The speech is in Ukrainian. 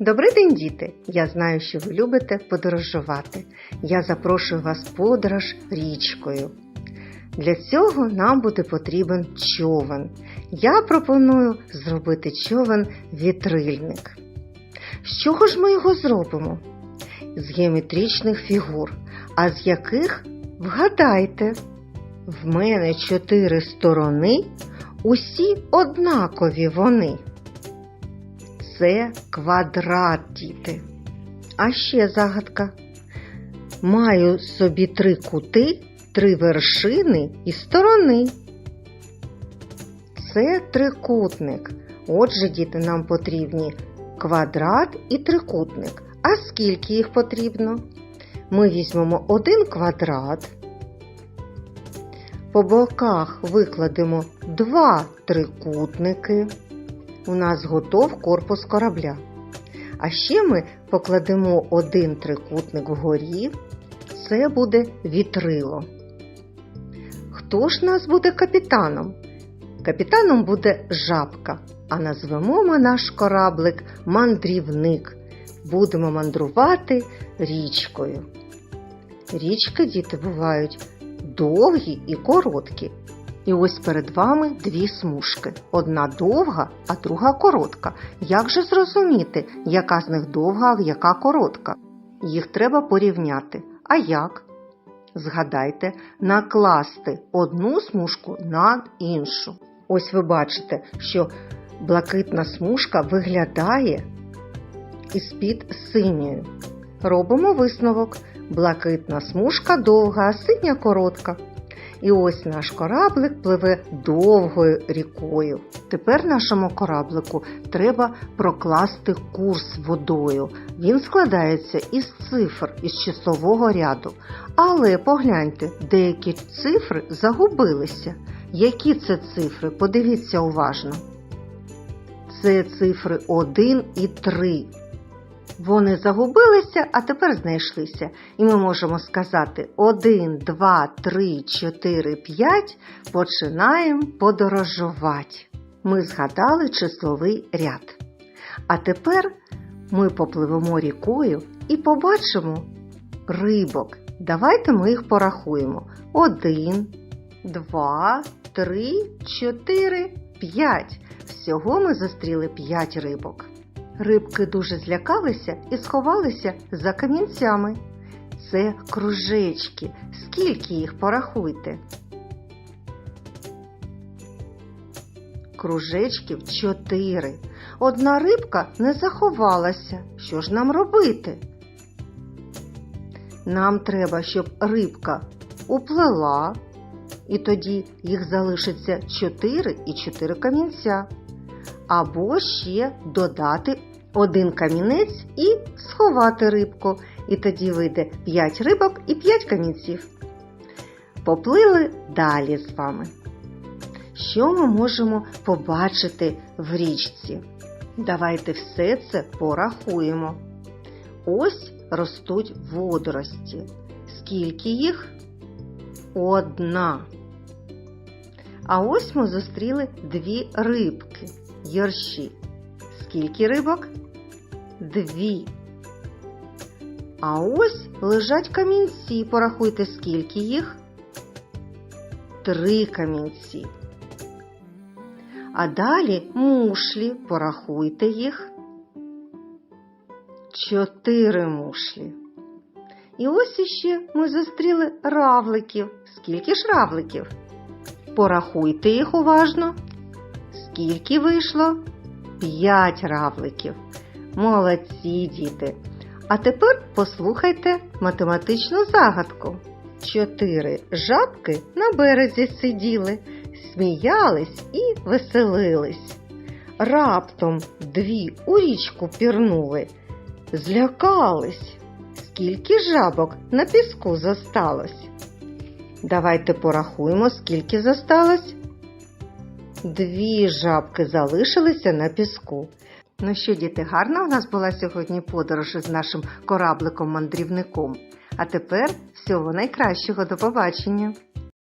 Добрий день, діти! Я знаю, що ви любите подорожувати. Я запрошую вас подорож річкою. Для цього нам буде потрібен човен. Я пропоную зробити човен вітрильник. З чого ж ми його зробимо? З геометричних фігур. А з яких вгадайте? В мене чотири сторони, усі однакові вони. Це квадрат, діти. А ще загадка. Маю собі три кути, три вершини і сторони. Це трикутник. Отже, діти, нам потрібні квадрат і трикутник. А скільки їх потрібно? Ми візьмемо один квадрат. По боках викладемо два трикутники. У нас готов корпус корабля. А ще ми покладемо один трикутник вгорі. Це буде вітрило. Хто ж нас буде капітаном? Капітаном буде жабка, а назвемо ми наш кораблик мандрівник. Будемо мандрувати річкою. Річки, діти, бувають довгі і короткі. І ось перед вами дві смужки. Одна довга, а друга коротка. Як же зрозуміти, яка з них довга, а яка коротка? Їх треба порівняти. А як? Згадайте, накласти одну смужку над іншу. Ось ви бачите, що блакитна смужка виглядає із-під синьої. Робимо висновок. Блакитна смужка довга, а синя коротка. І ось наш кораблик пливе довгою рікою. Тепер нашому кораблику треба прокласти курс водою. Він складається із цифр із часового ряду. Але погляньте, деякі цифри загубилися. Які це цифри? Подивіться уважно. Це цифри 1 і 3. Вони загубилися, а тепер знайшлися. І ми можемо сказати 1, 2, 3, 4, 5. Починаємо подорожувати. Ми згадали числовий ряд. А тепер ми попливемо рікою і побачимо рибок. Давайте ми їх порахуємо. 1, 2, 3, 4, 5. Всього ми зустріли 5 рибок. Рибки дуже злякалися і сховалися за камінцями. Це кружечки. Скільки їх порахуйте? Кружечків чотири. Одна рибка не заховалася. Що ж нам робити? Нам треба, щоб рибка уплела, і тоді їх залишиться чотири і чотири камінця або ще додати один камінець і сховати рибку. І тоді вийде 5 рибок і 5 камінців. Поплили далі з вами. Що ми можемо побачити в річці? Давайте все це порахуємо. Ось ростуть водорості. Скільки їх? Одна. А ось ми зустріли дві рибки Йорші. Скільки рибок? Дві. А ось лежать камінці. Порахуйте, скільки їх? Три камінці. А далі мушлі. Порахуйте їх. Чотири мушлі. І ось іще ми зустріли равликів. Скільки ж равликів? Порахуйте їх уважно. Скільки вийшло? П'ять равликів. Молодці діти. А тепер послухайте математичну загадку. Чотири жабки на березі сиділи, сміялись і веселились. Раптом дві у річку пірнули, злякались. Скільки жабок на піску зосталось? Давайте порахуємо, скільки зосталось. Дві жабки залишилися на піску. Ну що, діти, гарна у нас була сьогодні подорож із нашим корабликом-мандрівником. А тепер всього найкращого до побачення!